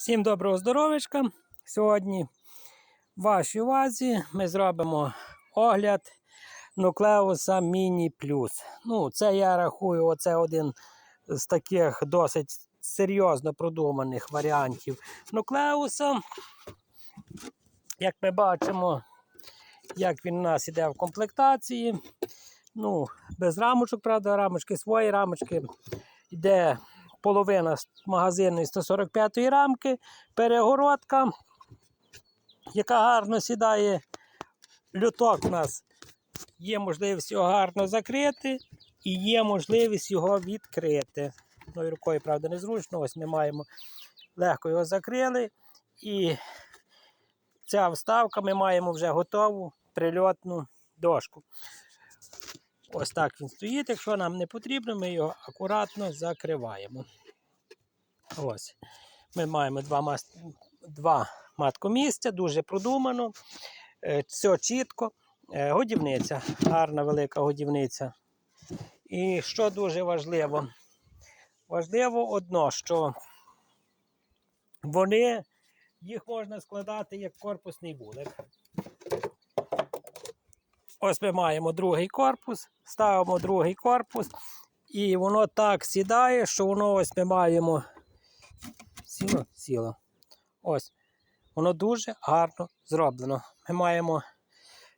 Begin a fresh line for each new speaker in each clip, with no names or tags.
Всім доброго здоров'ячка. Сьогодні в вашій увазі ми зробимо огляд нуклеуса Міні Плюс. Ну, це я рахую, оце один з таких досить серйозно продуманих варіантів нуклеуса. Як ми бачимо, як він у нас іде в комплектації. Ну, без рамочок, правда, рамочки свої рамочки. Йде половина магазинної 145 рамки, перегородка, яка гарно сідає. Люток у нас є можливість його гарно закрити і є можливість його відкрити. Ну рукою, правда, незручно. Ось ми маємо легко його закрили. І ця вставка ми маємо вже готову прильотну дошку. Ось так він стоїть. Якщо нам не потрібно, ми його акуратно закриваємо. Ось. Ми маємо два, мас... два маткомісця, дуже продумано. Е, Все чітко. Е, Годівниця, гарна велика годівниця. І що дуже важливо? Важливо одно, що вони, їх можна складати як корпусний вулик. Ось ми маємо другий корпус, ставимо другий корпус, і воно так сідає, що воно ось ми маємо. Сіло? Сіло. Ось. Воно дуже гарно зроблено. Ми маємо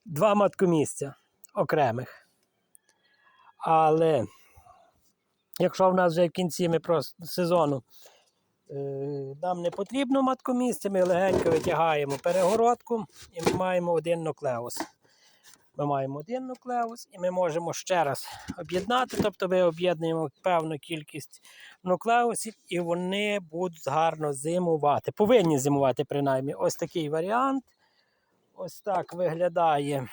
два маткомісця окремих. Але якщо в нас вже в кінці ми просто сезону е, нам не потрібно маткомісце, ми легенько витягаємо перегородку і ми маємо один нуклеус. Ми маємо один нуклеус і ми можемо ще раз об'єднати. Тобто ми об'єднуємо певну кількість нуклеусів і вони будуть гарно зимувати. Повинні зимувати, принаймні. Ось такий варіант. Ось так виглядає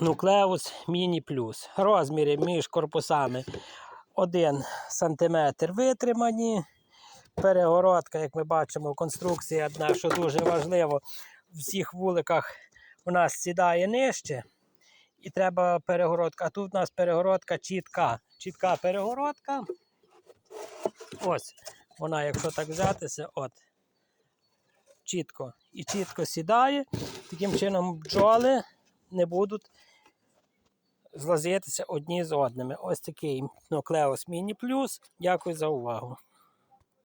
нуклеус Міні Плюс. Розміри між корпусами 1 см витримані. Перегородка, як ми бачимо, конструкція одна, що дуже важливо, в всіх вуликах у нас сідає нижче. І треба перегородка. А тут у нас перегородка чітка. Чітка перегородка. Ось. Вона, якщо так взятися, от. Чітко. І чітко сідає. Таким чином бджоли не будуть злазитися одні з одними. Ось такий Nucleus Plus. Дякую за увагу.